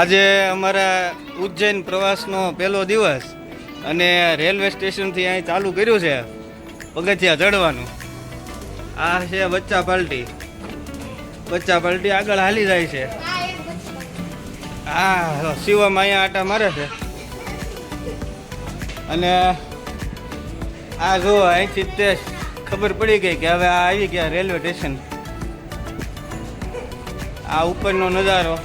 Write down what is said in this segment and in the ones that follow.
આજે અમારા ઉજ્જૈન પ્રવાસનો પહેલો દિવસ અને રેલવે સ્ટેશનથી અહીં ચાલુ કર્યું છે પગથિયા ચડવાનું. આ છે બચ્ચા પાર્ટી બચ્ચા પાલટી આગળ હાલી જાય છે. આ શિવમ અહીંયા આટા મારે છે. અને આ જો અહીંથી તે ખબર પડી ગઈ કે હવે આ આવી ગયા રેલવે સ્ટેશન. આ ઉપરનો નજારો.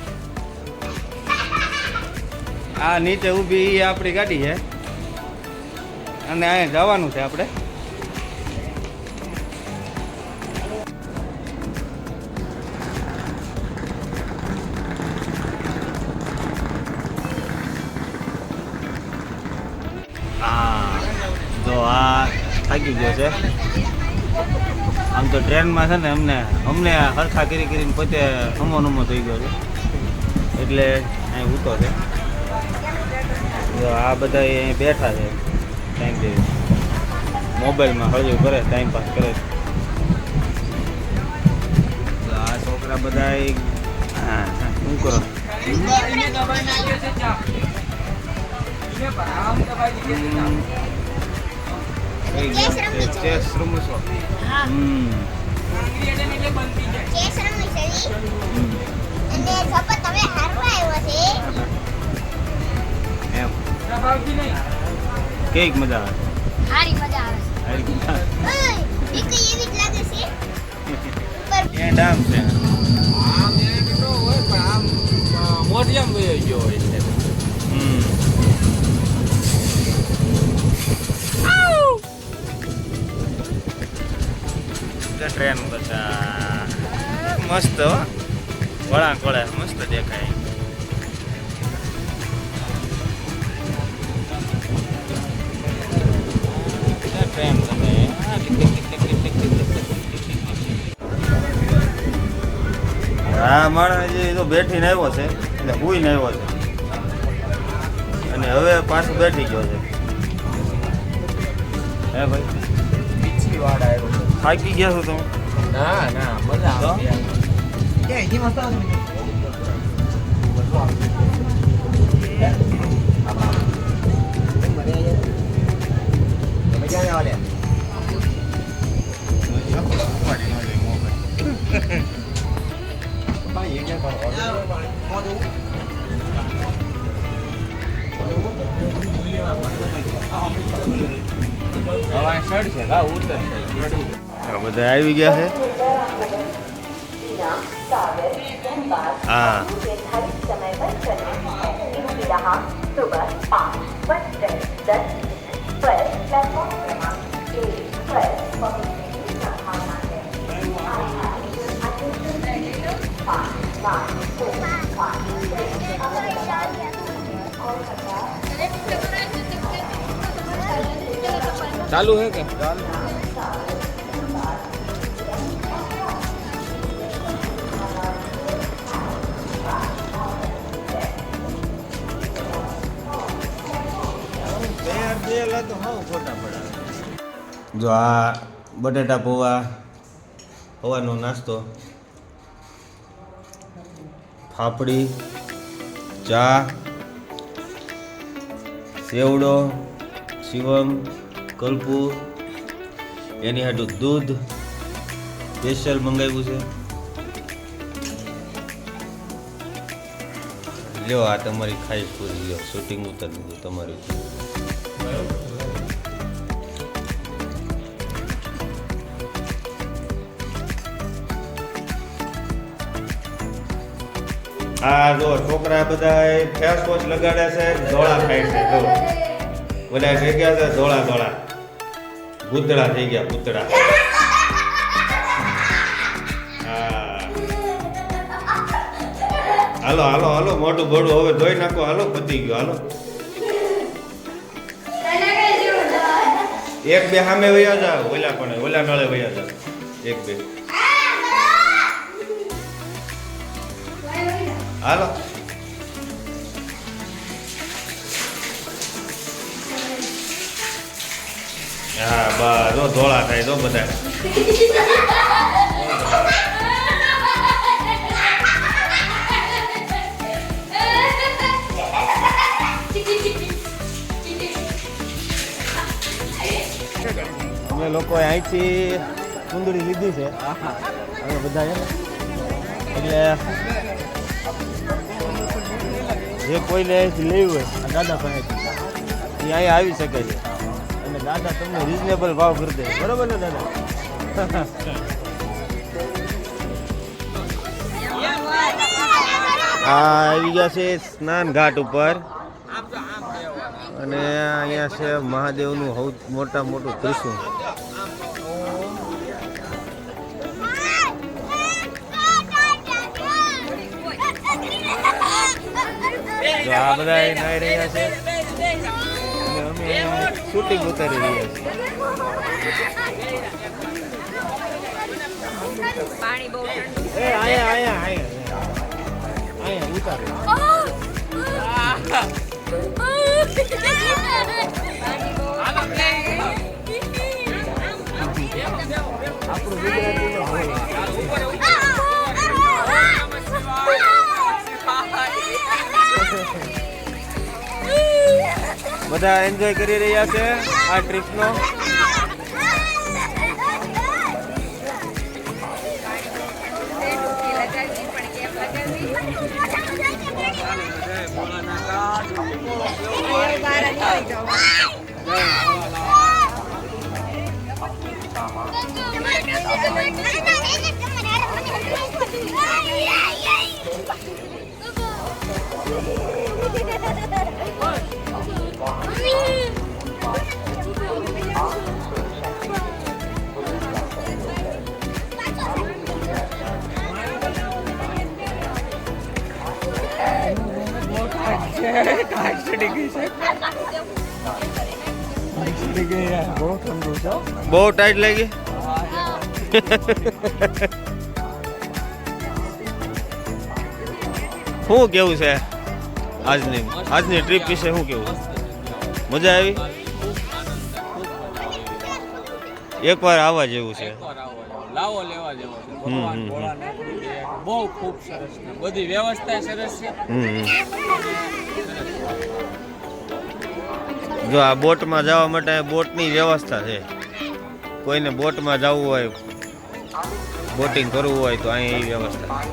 આ નીચે ઊભી એ આપણી ગાડી છે. અને અહીંયા જવાનું છે આપણે. જો આ થાકી ગયો છે. આમ તો ટ્રેનમાં છે ને અમને અમને હરખા કરી કરીને પોતે નમો નમો થઈ ગયો છે. એટલે અહીં ઊતો છે. આ બધા અહીં બેઠા છે. ટાઈમ દે મોબાઈલમાં હળવું કરે ટાઈમ પાસ કરે. છે. આ છોકરા બધા શું કરો? હમ. કેક મજા આવે. હારી મજા આવે. મજા આવે. છે. છે ટ્રેન બધા મસ્ત વળાંક વળે. મસ્ત દેખાય. ટ્રેન હા માણસ એ તો બેઠીને આવ્યો છે. એટલે હુઈને આવ્યો છે. અને હવે પાછું બેઠી ગયો છે. હે ભાઈ? વાડ આવ્યો. થાકી ગયા છો તમે ના ના મજા આવે કે જી મસ્ત આવે Thank you. બધા આવી ગયા છે. હા. ચાલુ હે કે? ચાલુ જો આ બટેટા પૌવા, પૌવાનો નાસ્તો, ફાફડી, ચા, સેવડો, શિવમ, કલ્પુ, એની હાટું દૂધ, સ્પેશિયલ મંગાવ્યું છે. લ્યો આ તમારી ખાઈ પૂરી, લ્યો શૂટિંગ ઉતરવું તમારી. આ જો છોકરા બધા ફેસ વોશ લગાડે છે, ધોળા થાય છે, જો. બધા થઈ ગયા છે, ધોળા ધોળા. ભૂતળા થઈ ગયા, ભૂતળા. હાલો હાલો હાલો મોટું ઘોડું હવે ધોઈ નાખો, હાલો, પતી ગયો, હાલો. એક બે સામે વયા જાવ ઓલા પણ, ઓલા નળે વયા જાવ એક બે. હાલો. હા બસ જો ધોળા થાય તો બધા અમે લોકો અહીંથી કુંદડી લીધી છે. અમે બધા એટલે જે કોઈને અહીંથી લેવી હોય. દાદા પાસેથી એ અહીંયા આવી શકે છે. અને દાદા તમને રિઝનેબલ ભાવ કરી દે. બરોબર ને, દાદા? આ આવી ગયા છે સ્નાન ઘાટ ઉપર. અને અહીંયા છે મહાદેવનું સૌથી મોટા મોટું ત્રિશુળ. જો આ બધા અહીં રહ્યા છે. અને અમે શૂટિંગ ઉતારી રહ્યા છીએ. પાણી બહુ એ આયા આયા અહીંયા અહીંયા ઉતારે. બધા એન્જોય કરી રહ્યા છે આ ટ્રીપનો બહુ ટાઈટ લાગી શું કેવું છે આજની આજની ટ્રીપ વિશે શું કેવું મજા આવી? એકવાર આવવા જેવું છે. લાવો લેવા જેવો છે. હમ, ભગવાન હમ, ભોળાનાથનું છે. બહુ ખૂબ સરસ છે. બધી વ્યવસ્થા સરસ છે. જો આ બોટમાં જવા માટે બોટની વ્યવસ્થા છે. કોઈને બોટમાં જવું હોય બોટિંગ કરવું હોય તો અહીં એ વ્યવસ્થા.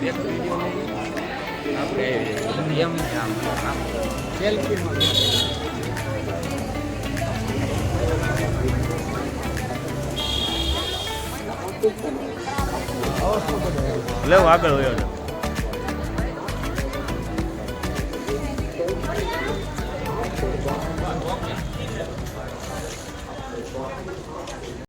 biết video này આપણે એમ કામ સેલ્ફી માં લેવું આગળ હોય.